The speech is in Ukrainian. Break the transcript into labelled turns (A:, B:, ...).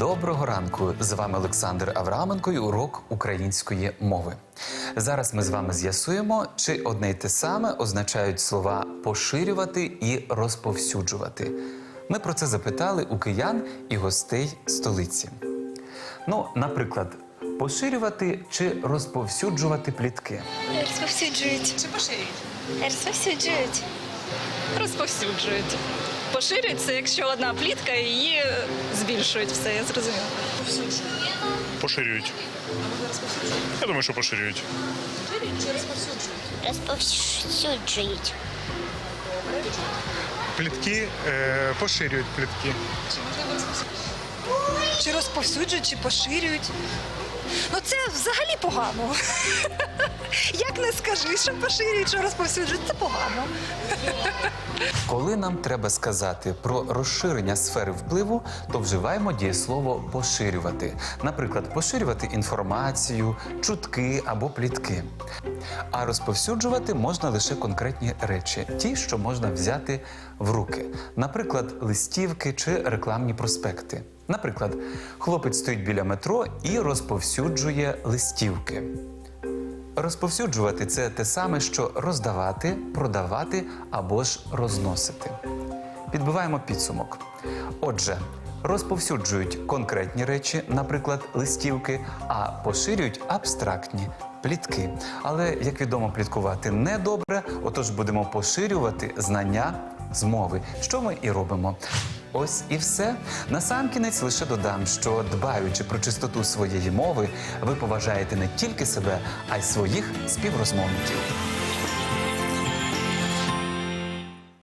A: Доброго ранку! З вами Олександр Авраменко і урок української мови. Зараз ми з вами з'ясуємо, чи одне й те саме означають слова поширювати і розповсюджувати. Ми про це запитали у киян і гостей столиці. Ну, наприклад, поширювати чи розповсюджувати плітки.
B: Розповсюджують.
C: Чи поширюють?
B: Розповсюджують.
C: Розповсюджують. Поширюють це, якщо одна плітка, її збільшують все, я зрозуміла.
D: Поширюють. Я думаю, що поширюють.
B: Розповсюджують.
E: Плітки е, поширюють плітки.
F: Чи розповсюджують, чи поширюють. Ну це взагалі погано. Як не скажи, що поширюють, що розповсюджують, це погано.
A: Коли нам треба сказати про розширення сфери впливу, то вживаємо дієслово поширювати. Наприклад, поширювати інформацію, чутки або плітки. А розповсюджувати можна лише конкретні речі, ті, що можна взяти в руки, наприклад, листівки чи рекламні проспекти. Наприклад, хлопець стоїть біля метро і розповсюджує листівки. Розповсюджувати це те саме, що роздавати, продавати або ж розносити. Підбиваємо підсумок. Отже, розповсюджують конкретні речі, наприклад, листівки, а поширюють абстрактні плітки. Але, як відомо, пліткувати недобре, отож будемо поширювати знання з мови, що ми і робимо. Ось і все. Насамкінець лише додам, що дбаючи про чистоту своєї мови, ви поважаєте не тільки себе, а й своїх співрозмовників.